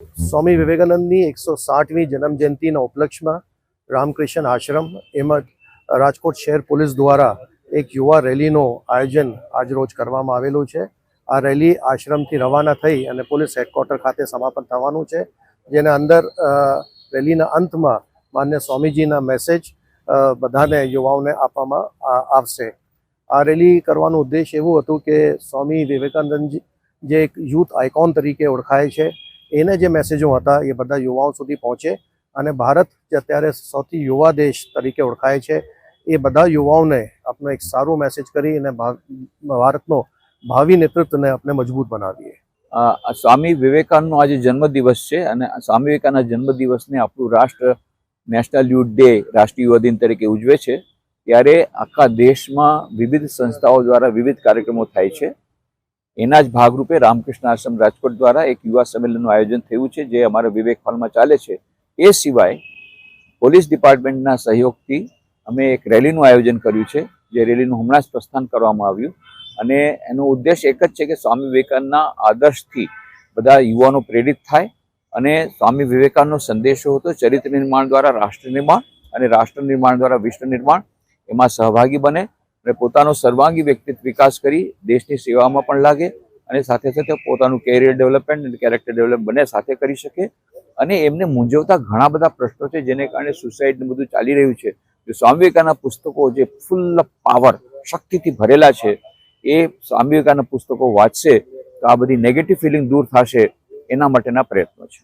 સ્વામી વિવેકાનંદની એકસો સાઠમી જન્મજયંતિના ઉપલક્ષમાં રામકૃષ્ણ આશ્રમ એમજ રાજકોટ શહેર પોલીસ દ્વારા એક યુવા રેલીનું આયોજન આજરોજ કરવામાં આવેલું છે. આ રેલી આશ્રમથી રવાના થઈ અને પોલીસ હેડક્વાર્ટર ખાતે સમાપન થવાનું છે. જેના અંદર રેલીના અંતમાં માન્ય સ્વામીજીના મેસેજ બધાને યુવાઓને આપવામાં આવશે. આ રેલી કરવાનો ઉદ્દેશ એવું હતું કે સ્વામી વિવેકાનંદ જે એક યુથ આઇકોન તરીકે ઓળખાય છે. એને જે મેસેજો હતા, એ બધા યુવાઓ સુધી પહોંચે અને ભારત જે અત્યારે સૌથી યુવા દેશ તરીકે ઓળખાય છે, એ બધા યુવાઓને આપણે એક સારું મેસેજ કરી અને ભારતનો ભાવિ નેતૃત્વને આપણે મજબૂત બનાવીએ. સ્વામી વિવેકાનંદનો આજે જન્મદિવસ છે અને સ્વામી વિવેકાનંદના જન્મદિવસને આપણું રાષ્ટ્ર નેશનલ યુથ ડે રાષ્ટ્રીય યુવા દિન તરીકે ઉજવે છે. ત્યારે આખા દેશમાં વિવિધ સંસ્થાઓ દ્વારા વિવિધ કાર્યક્રમો થાય છે. એના જ ભાગરૂપે રામકૃષ્ણ આશ્રમ રાજકોટ દ્વારા એક યુવા સંમેલનનું આયોજન થયું છે, જે અમારા વિવેક હોલમાં ચાલે છે. એ સિવાય પોલીસ ડિપાર્ટમેન્ટના સહયોગથી અમે એક રેલીનું આયોજન કર્યું છે, જે રેલીનું હમણાં જ પ્રસ્થાન કરવામાં આવ્યું. અને એનો ઉદ્દેશ એક જ છે કે સ્વામી વિવેકાનંદના આદર્શથી બધા યુવાનો પ્રેરિત થાય અને સ્વામી વિવેકાનંદનો સંદેશો હતો ચરિત્ર નિર્માણ દ્વારા રાષ્ટ્ર નિર્માણ અને રાષ્ટ્ર નિર્માણ દ્વારા વિશ્વ નિર્માણ એમાં સહભાગી બને. અને પોતાનો સર્વાંગી વ્યક્તિત્વ વિકાસ કરી દેશની સેવામાં પણ લાગે અને સાથે સાથે પોતાનું કેરિયર ડેવલપમેન્ટ અને કેરેક્ટર ડેવલપ બંને સાથે કરી શકે. અને એમને મૂંઝવતા ઘણા બધા પ્રશ્નો છે, જેને કારણે સુસાઇડ બધું ચાલી રહ્યું છે. જો સ્વામી વિવેકાના પુસ્તકો જે ફૂલ પાવર શક્તિથી ભરેલા છે, એ સ્વામી વિવેકાના પુસ્તકો વાંચશે તો આ બધી નેગેટિવ ફિલિંગ દૂર થશે એના માટેના પ્રયત્નો છે.